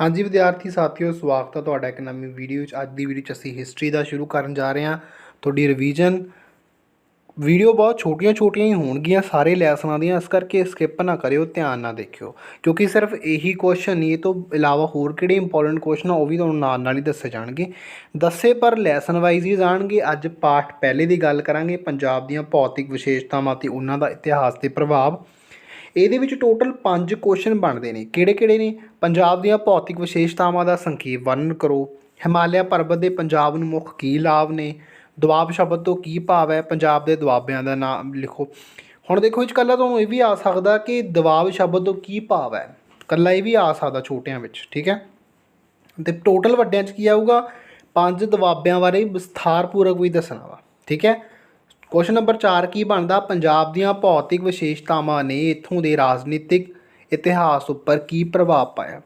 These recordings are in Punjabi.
ਹਾਂਜੀ ਵਿਦਿਆਰਥੀ ਸਾਥੀਓ, ਸਵਾਗਤ ਹੈ ਤੁਹਾਡਾ ਇੱਕ ਨਵੀਂ ਵੀਡੀਓ 'ਚ। ਅੱਜ ਦੀ ਵੀਡੀਓ 'ਚ ਅਸੀਂ ਹਿਸਟਰੀ ਦਾ ਸ਼ੁਰੂ ਕਰਨ ਜਾ ਰਹੇ ਹਾਂ। ਤੁਹਾਡੀ ਰਿਵੀਜ਼ਨ ਵੀਡੀਓ ਬਹੁਤ ਛੋਟੀਆਂ-ਛੋਟੀਆਂ ਹੀ ਹੋਣਗੀਆਂ, ਸਾਰੇ ਲੈਸਨਾਂ ਦੀਆਂ। ਇਸ ਕਰਕੇ ਸਕਿਪ ਨਾ ਕਰਿਓ, ਧਿਆਨ ਨਾਲ ਦੇਖਿਓ। ਕਿਉਂਕਿ ਸਿਰਫ ਇਹੀ ਕੁਐਸਚਨ ਨਹੀਂ, ਇਹ ਤੋਂ ਇਲਾਵਾ ਹੋਰ ਕਿਹੜੇ ਇੰਪੋਰਟੈਂਟ ਕੁਐਸਚਨ ਆ, ਉਹ ਵੀ ਤੁਹਾਨੂੰ ਨਾਲ ਨਾਲ ਹੀ ਦੱਸੇ ਜਾਣਗੇ। ਦੱਸੇ ਪਰ ਲੈਸਨ ਵਾਈਜ਼ ਹੀ ਜਾਣਗੇ। ਅੱਜ ਪਾਠ ਪਹਿਲੇ ਦੀ ਗੱਲ ਕਰਾਂਗੇ। ਪੰਜਾਬ ਦੀਆਂ ਭੌਤਿਕ ਵਿਸ਼ੇਸ਼ਤਾਵਾਂ ਤੇ ਉਹਨਾਂ ਦਾ ਇਤਿਹਾਸ ਤੇ ਪ੍ਰਭਾਵ। ਇਹਦੇ ਵਿੱਚ ਟੋਟਲ 5 ਕੁਐਸਚਨ ਬਣਦੇ ਨੇ। ਕਿਹੜੇ ਕਿਹੜੇ ਨੇ? ਪੰਜਾਬ ਦੀਆਂ ਭੌਤਿਕ ਵਿਸ਼ੇਸ਼ਤਾਵਾਂ ਦਾ ਸੰਖੇਪ ਵਰਣਨ ਕਰੋ। ਹਿਮਾਲਿਆ ਪਰਬਤ ਦੇ ਪੰਜਾਬ ਨੂੰ ਮੁੱਖ ਕੀ ਲਾਭ ਨੇ? ਦੁਆਬ ਸ਼ਬਦ ਤੋਂ ਕੀ ਭਾਵ ਹੈ? ਪੰਜਾਬ ਦੇ ਦੁਆਬਿਆਂ ਦਾ ਨਾਮ ਲਿਖੋ। ਹੁਣ ਦੇਖੋ ਇਹ 'ਚ ਕੱਲਾ ਤੁਹਾਨੂੰ ਇਹ ਵੀ ਆ ਸਕਦਾ ਕਿ ਦੁਆਬ ਸ਼ਬਦ ਤੋਂ ਕੀ ਭਾਵ ਹੈ। ਕੱਲਾ ਇਹ ਵੀ ਆ ਸਕਦਾ ਛੋਟਿਆਂ ਵਿੱਚ, ਠੀਕ ਹੈ? ਤੇ ਟੋਟਲ ਵੱਡਿਆਂ 'ਚ ਕੀ ਆਊਗਾ? ਪੰਜ ਦਬਾਬਿਆਂ ਬਾਰੇ ਵਿਸਥਾਰਪੂਰਕ ਵੀ ਦੱਸਣਾ ਵਾ, ਠੀਕ ਹੈ? ਕੁਐਸਚਨ ਨੰਬਰ 4 ਕੀ ਬਣਦਾ? ਪੰਜਾਬ ਦੀਆਂ ਭੌਤਿਕ ਵਿਸ਼ੇਸ਼ਤਾਵਾਂ ਨੇ ਇੱਥੋਂ ਦੇ ਰਾਜਨੀਤਿਕ ਇਤਿਹਾਸ ਉੱਪਰ ਕੀ ਪ੍ਰਭਾਵ ਪਾਇਆ?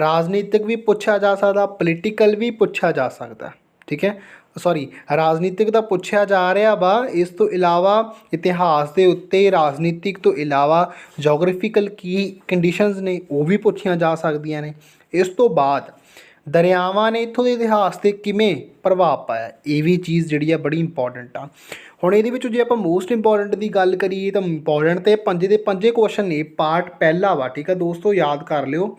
ਰਾਜਨੀਤਿਕ ਵੀ ਪੁੱਛਿਆ ਜਾ ਸਕਦਾ ਪੋਲੀਟੀਕਲ ਵੀ ਪੁੱਛਿਆ ਜਾ ਸਕਦਾ, ਠੀਕ ਹੈ? ਸੌਰੀ ਰਾਜਨੀਤਿਕ ਦਾ ਪੁੱਛਿਆ ਜਾ ਰਿਹਾ ਵਾ, ਇਸ ਤੋਂ ਇਲਾਵਾ ਇਤਿਹਾਸ ਦੇ ਉੱਤੇ ਰਾਜਨੀਤਿਕ ਤੋਂ ਇਲਾਵਾ ਜੀਓਗ੍ਰਾਫੀਕਲ ਕੀ ਕੰਡੀਸ਼ਨਸ ਨੇ, ਉਹ ਵੀ ਪੁੱਛੀਆਂ ਜਾ ਸਕਦੀਆਂ ਨੇ। ਇਸ ਤੋਂ ਬਾਅਦ ਦਰਿਆਵਾਂ ਨੇ ਇੱਥੋਂ ਦੇ ਇਤਿਹਾਸ ਤੇ ਕਿਵੇਂ ਪ੍ਰਭਾਵ ਪਾਇਆ, ਇਹ ਵੀ ਚੀਜ਼ ਜਿਹੜੀ ਆ ਬੜੀ ਇੰਪੋਰਟੈਂਟ ਆ। ਹੁਣ ਇਹਦੇ ਵਿੱਚ ਜੇ ਆਪਾਂ ਮੋਸਟ ਇੰਪੋਰਟੈਂਟ ਦੀ ਗੱਲ ਕਰੀਏ ਤਾਂ ਇੰਪੋਰਟੈਂਟ ਤੇ ਪੰਜੇ ਦੇ ਪੰਜੇ ਕੁਐਸਚਨ ਨੇ ਪਾਰਟ ਪਹਿਲਾ ਵਾ, ਠੀਕ ਆ ਦੋਸਤੋ, ਯਾਦ ਕਰ ਲਿਓ।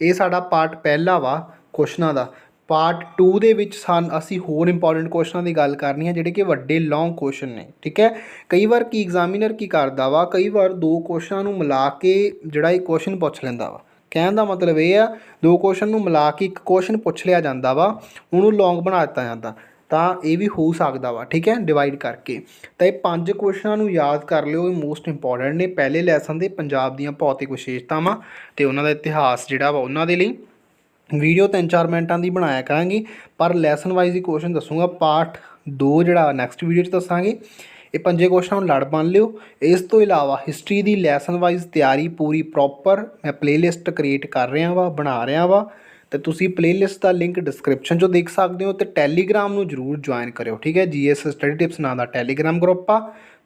ਇਹ ਸਾਡਾ ਪਾਰਟ ਪਹਿਲਾ ਵਾ ਕੁਐਸਚਨਾਂ ਦਾ। ਪਾਰਟ 2 ਦੇ ਵਿੱਚ ਸਾਨ, ਅਸੀਂ ਹੋਰ ਇੰਪੋਰਟੈਂਟ ਕੁਐਸਚਨਾਂ ਦੀ ਗੱਲ ਕਰਨੀ ਹੈ ਜਿਹੜੇ ਕਿ ਵੱਡੇ ਲੌਂਗ ਕੁਐਸਚਨ ਨੇ, ਠੀਕ ਹੈ ਕਈ ਵਾਰ ਕੀ ਐਗਜ਼ਾਮੀਨਰ ਕੀ ਕਰਦਾ ਵਾ, ਕਈ ਵਾਰ ਦੋ ਕੁਐਸਚਨਾਂ ਨੂੰ ਮਿਲਾ ਕੇ ਜਿਹੜਾ ਇਹ ਕੁਐਸਚਨ ਪੁੱਛ ਲੈਂਦਾ ਵਾ। ਕਹਿਣ ਦਾ ਮਤਲਬ ਇਹ ਆ, ਦੋ ਕੁਐਸਚਨ ਨੂੰ ਮਿਲਾ ਕੇ ਇੱਕ ਕੁਐਸਚਨ ਪੁੱਛ ਲਿਆ ਜਾਂਦਾ ਵਾ, ਉਹਨੂੰ ਲੌਂਗ ਬਣਾ ਦਿੱਤਾ ਜਾਂਦਾ, ਤਾਂ ਇਹ ਵੀ ਹੋ ਸਕਦਾ ਵਾ, ਠੀਕ ਹੈ ਡਿਵਾਈਡ ਕਰਕੇ। ਤਾਂ ਇਹ ਪੰਜ ਕੁਐਸਚਨਾਂ ਨੂੰ ਯਾਦ ਕਰ ਲਿਓ, ਇਹ ਮੋਸਟ ਇੰਪੋਰਟੈਂਟ ਨੇ, ਪਹਿਲੇ ਲੈਸਨ ਦੇ ਪੰਜਾਬ ਦੀਆਂ ਭੌਤਿਕ ਵਿਸ਼ੇਸ਼ਤਾਵਾਂ ਤੇ ਉਹਨਾਂ ਦਾ ਇਤਿਹਾਸ ਜਿਹੜਾ ਵਾ ਉਹਨਾਂ ਦੇ ਲਈ। ਵੀਡੀਓ 3-4 ਮਿੰਟਾਂ ਦੀ ਬਣਾਇਆ ਕਰਾਂਗੇ, ਪਰ ਲੈਸਨ ਵਾਈਜ਼ ਹੀ ਕੁਐਸਚਨ ਦੱਸੂਗਾ ਪਾਰਟ 2 ਜਿਹੜਾ ਨੈਕਸਟ ਵੀਡੀਓ 'ਚ ਦੱਸਾਂਗੇ। ਇਹ ਪੰਜੇ ਕੁਐਸਚਨਾਂ ਲੜ ਬਣ ਲਿਓ। ਇਸ ਤੋਂ ਇਲਾਵਾ ਹਿਸਟਰੀ ਦੀ ਲੈਸਨ ਵਾਈਜ਼ ਤਿਆਰੀ ਪੂਰੀ ਪ੍ਰੋਪਰ ਮੈਂ ਪਲੇਲਿਸਟ ਕ੍ਰੀਏਟ ਕਰ ਰਿਹਾ ਵਾ, ਬਣਾ ਰਿਹਾ ਵਾ। ਤੇ ਤੁਸੀਂ ਪਲੇਲਿਸਟ ਦਾ ਲਿੰਕ ਡਿਸਕ੍ਰਿਪਸ਼ਨ 'ਚੋਂ ਦੇਖ ਸਕਦੇ ਹੋ ਤੇ ਟੈਲੀਗ੍ਰਾਮ ਨੂੰ ਜਰੂਰ ਜੁਆਇਨ ਕਰਿਓ, ਠੀਕ ਹੈ? ਜੀਐਸ ਸਟੱਡੀ ਟਿਪਸ ਨਾਂ ਦਾ ਟੈਲੀਗ੍ਰਾਮ ਗਰੁੱਪ ਆ,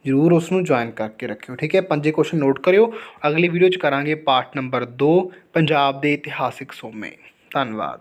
ਜਰੂਰ ਉਸ ਨੂੰ ਜੁਆਇਨ ਕਰਕੇ ਰੱਖਿਓ, ਠੀਕ ਹੈ? ਪੰਜੇ ਕੁਐਸਚਨ ਨੋਟ ਕਰਿਓ। ਅਗਲੀ ਵੀਡੀਓ 'ਚ ਕਰਾਂਗੇ ਪਾਰਟ ਨੰਬਰ 2 ਪੰਜਾਬ ਦੇ ਇਤਿਹਾਸਿਕ ਸੋਮੇ। ਧੰਨਵਾਦ।